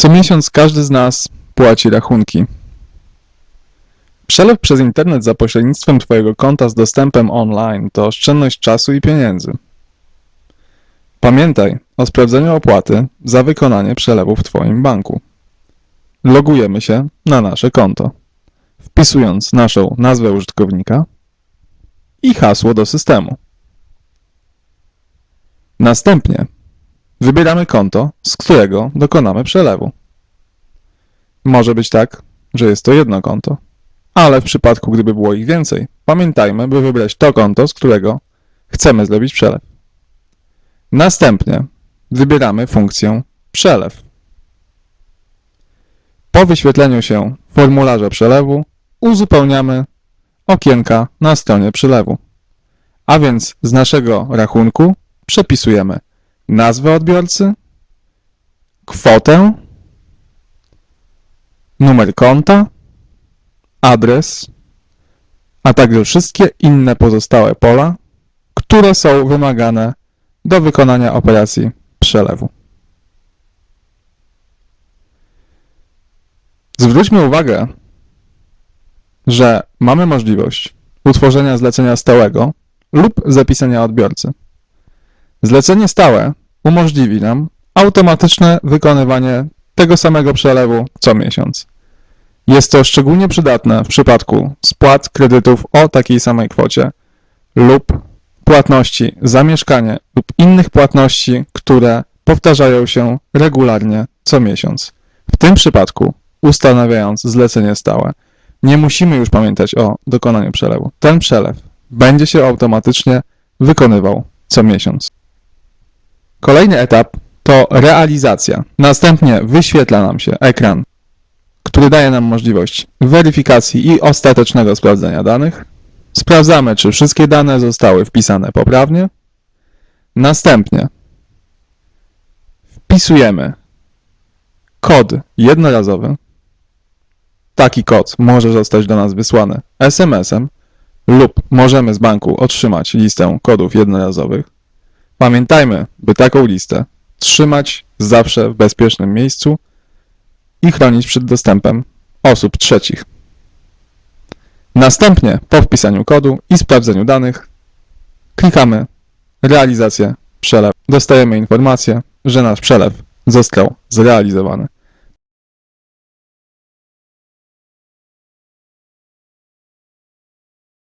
Co miesiąc każdy z nas płaci rachunki. Przelew przez internet za pośrednictwem Twojego konta z dostępem online to oszczędność czasu i pieniędzy. Pamiętaj o sprawdzeniu opłaty za wykonanie przelewu w Twoim banku. Logujemy się na nasze konto, wpisując naszą nazwę użytkownika i hasło do systemu. Następnie wybieramy konto, z którego dokonamy przelewu. Może być tak, że jest to jedno konto, ale w przypadku gdyby było ich więcej, pamiętajmy, by wybrać to konto, z którego chcemy zrobić przelew. Następnie wybieramy funkcję przelew. Po wyświetleniu się formularza przelewu uzupełniamy okienka na stronie przelewu. A więc z naszego rachunku przepisujemy nazwę odbiorcy, kwotę, numer konta, adres, a także wszystkie inne pozostałe pola, które są wymagane do wykonania operacji przelewu. Zwróćmy uwagę, że mamy możliwość utworzenia zlecenia stałego lub zapisania odbiorcy. Zlecenie stałe umożliwi nam automatyczne wykonywanie tego samego przelewu co miesiąc. Jest to szczególnie przydatne w przypadku spłat kredytów o takiej samej kwocie lub płatności za mieszkanie lub innych płatności, które powtarzają się regularnie co miesiąc. W tym przypadku, ustanawiając zlecenie stałe, nie musimy już pamiętać o dokonaniu przelewu. Ten przelew będzie się automatycznie wykonywał co miesiąc. Kolejny etap to realizacja. Następnie wyświetla nam się ekran, który daje nam możliwość weryfikacji i ostatecznego sprawdzenia danych. Sprawdzamy, czy wszystkie dane zostały wpisane poprawnie. Następnie wpisujemy kod jednorazowy. Taki kod może zostać do nas wysłany SMS-em lub możemy z banku otrzymać listę kodów jednorazowych. Pamiętajmy, by taką listę trzymać zawsze w bezpiecznym miejscu i chronić przed dostępem osób trzecich. Następnie, po wpisaniu kodu i sprawdzeniu danych, klikamy realizację przelew. Dostajemy informację, że nasz przelew został zrealizowany.